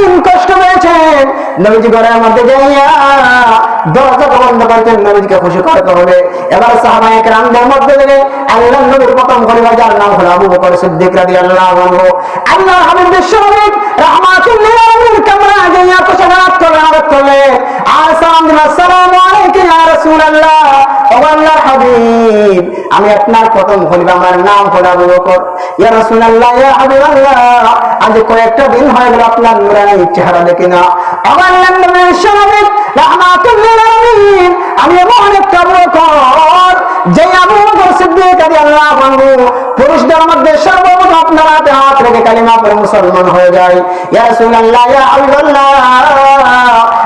আলামিন কষ্ট হয়েছে। নবীজি ঘরের মধ্যে যাইয়া দরজা বন্ধ করতেন নবীজিকে খুশি করতে হবে। এবার সাহাবায়ে রামদের মধ্যে থেকে আল্লাহ নবীর প্রথম খলিফা যার নাম হলো আবু বকর সিদ্দিক রাদিয়াল্লাহু আনহু। আল্লাহ হাবিব বিশ্বনবী রাহমাতুল্লিল আলামিন কামরা যাইয়া কুশলাত করে আরত করলেন, আর আমি আপনার প্রথম খলিফা আমার নাম হলো আবু ইয়া আজ কয়েকটা দিন হয়ে গেল আপনার নুরানি চেহারা দেখি না। আমার নাম আলামিন, আমি এমন একটা যে আবু বকর সিদ্দিক পুরুষদের মধ্যে সর্বপ্রথম আপনার হাতে হাত রেখে কালিমা পড়ে মুসলমান হয়ে যায়। ইয়া ইয়া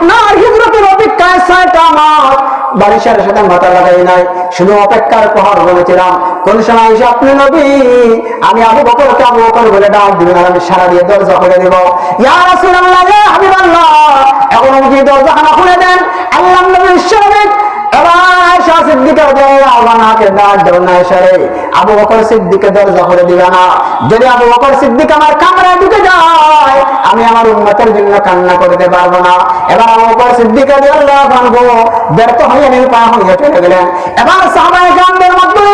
আপনার হিজরতের অপেক্ষায় ছয়টা মাস বারিশার সাথে মাথা লাগাই নাই। শুধু অপেক্ষার প্রহার বলেছিলাম, কোন সময় এসে আপনি নবী? আমি আবু বকরকে আবু বকর বলে ডাক দিবেন আমি সারা দিয়ে দরজা খুলে দেব। ইয়া রাসূলুল্লাহ ইয়া হাবিবাল্লাহ, এখন যদি দরজা খুলে দেন? আল্লাহ নবী বিশ্বনবী এবার যদি আবু বকর সিদ্দিক আমার কামরায় ঢুকে যায়, আমি আমার উম্মতের জন্য কান্না করতে পারব না। এবার আবু বকর সিদ্দিক ব্যর্থ হয়ে নিরুপায় হয়ে চলে গেলেন। এবার সাহাবায়ে কেরামদের মধ্যে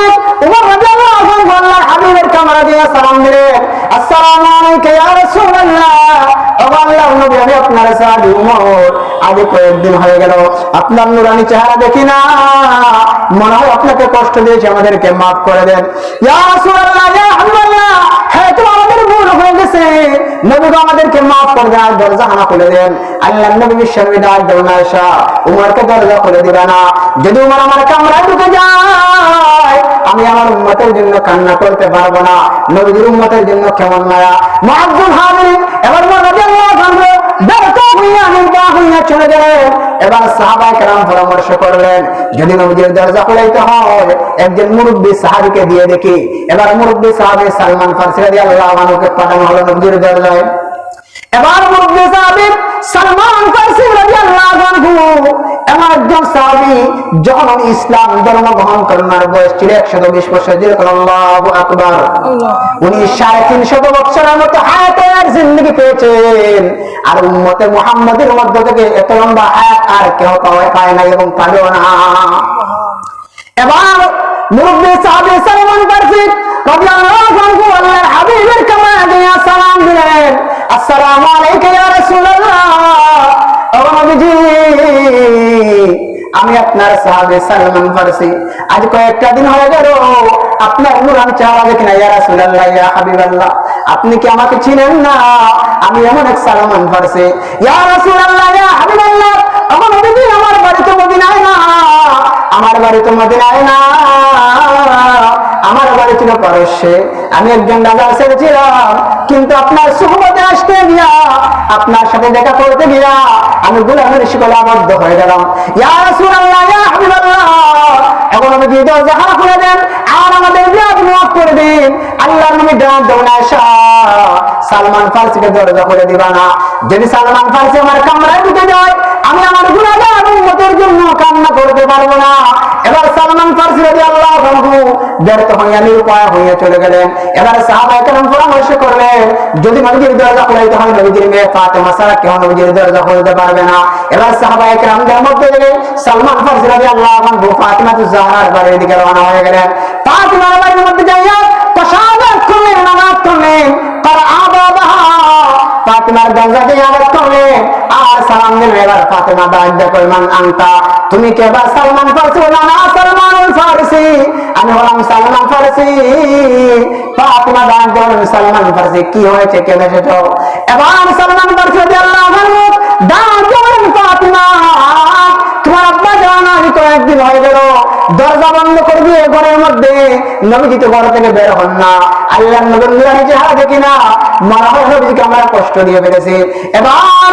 উমর রাদিয়াল্লাহু আনহু আল্লাহর হাবিবের কামরা দিয়ে সালাম দিলেন। আসসালামু আলাইকা ইয়া রাসূলুল্লাহ। কয়েকদিন হয়ে গেল, আপনার নুরানি চেহারা দেখি না। মনে হয় আপনাকে কষ্ট দিয়েছে, আমাদেরকে মাফ করে দেন। হ্যাঁ দরজা হানা খুলে দেন। আল্লাহ নবী বিশ্বনবী ডাক দেন আয়েশা। উমরকে দরজা খুলে দিবে না। যদি উমর আমার কামরায় ঢুকে যায়, আমি আমার উম্মতের জন্য কান্না করতে পারব না। নবীর উম্মতের জন্য কেমন মায়া। মুআজ্জুল হাজির এবার রাদিয়াল্লাহু আনহু ব্যর্থ হইয়া নির্বাহ হইয়া চলে গেলেন এবার সাহাবাই কেরাম পরামর্শ করলেন, যদি নবীজির দরজা খুলাইতে হয়, একজন মুরব্বী সাহাবিকে দিয়ে দেখি। এবার মুরব্বী সাহাবে সালমান ফার্সিরাদি আল্লাহ আনহুকে পাঠানো হলো নবীজির দরজায়। এবার মুরব্বী সাহাবী সালমান ফারসি আল্লাহ এমন একজন সাহাবী যখন ইসলাম ধর্ম গ্রহণ করার বয়স ছিল একশত বিশ বছর আল্লাহু আকবার। উনি সাড়ে তিনশত বছরের মতো হায়াতের জিন্দগি পেয়েছেন। আর উম্মতে মুহাম্মাদের মধ্য থেকে এত লম্বা হায়াত আর কেউ পাওয়া পায় না এবং পাবেও না। এবার মুরব্বী সাহাবী সালমান ফারসি রাদিয়াল্লাহু আনহু আল্লাহর হাবিবের কামায় দিয়ে সালাম দিলেন। আসসালামু আলাইকা ইয়া রাসূলুল্লাহ। আমি আপনার সাহাবী আজ কয়েকটা দিন হয়ে গেল, আপনার চেহারা দেখি না ইয়া আপনি কি আমাকে চিনেন না? আমি এমন এক সালমান ফারসি ইয়া ইয়া হাবিবাল্লাহ আমার নবীজি, আমার বাড়ি তো মদিনায় না, আমার বাড়ি তো মদিনায় না। আমার বাড়ি ছিল পারস্যে আমি একজন রাজা ছেড়েছিলাম কিন্তু আপনার সুহবতে আসতে গিয়া, আপনার সাথে দেখা করতে গিয়া আমি গুলামের শিকলে আবদ্ধ হয়ে গেলাম। ইয়া হাবিবাল্লাহ, এখন আমি খানা খুলে দেন, আর আমাদের মাফ করে দিন। আল্লাহর সালমান ফারসিকে দরজা দিবা না। যদি সালমান ফারসি আমার কামরায় ঢুকে যায়, আমি আমার গুনাহগার উম্মতের জন্য কান্না করতে পারব না। এবার সালমান ব্যর্থ হইয়া নিরুপায় হইয়া চলে গেলেন। এবার সাহাবা একরাম পরামর্শ করলেন, যদি নবীজির দরজা খুলাইতে হয়, নবীজির মেয়ে ফাতেমা ছাড়া কেউ নবীজির দরজা খুলতে পারবে না। এবার সাহাবা একরামদের মধ্যে থেকে সালমান ফারসি রাদিয়াল্লাহু আনহু, ফাতিমা জাহরার বাড়ির দিকে রওনা হয়ে গেলেন। ফাতিমার বাড়ির মধ্যে যাইয়া প্রসাদাত করলেন নামাজ করলেন, তার আবাবাহা ফাতিমার দরজা দিয়ে আবাদ করলেন আর সালাম দিল এবার ফাতেমা তুমি কে বা সালমান ফারসি না, সালমান ফারসি। আমি বললাম সালমান ফারসি। ফাতেমা সালমান ফারসি। কি হয়েছে? এবার সালমান ফারসি ফাতেমা। তোমার আব্বা জানা হয়ে গেল। দরজা বন্ধ করে দিয়ে ঘরের মধ্যে নবীজি তো ঘর থেকে বের হন না। আল্লাহ নবীর দেখি না মারা হয় নবীজিকে আমরা কষ্ট দিয়ে ফেলেছি। এবার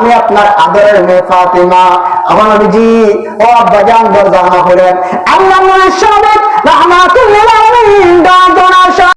আমি আপনার আদরের মেয়ে ফাতেমা আমার নবীজি ও আব্বা জান দরজা হলেন। আল্লাহ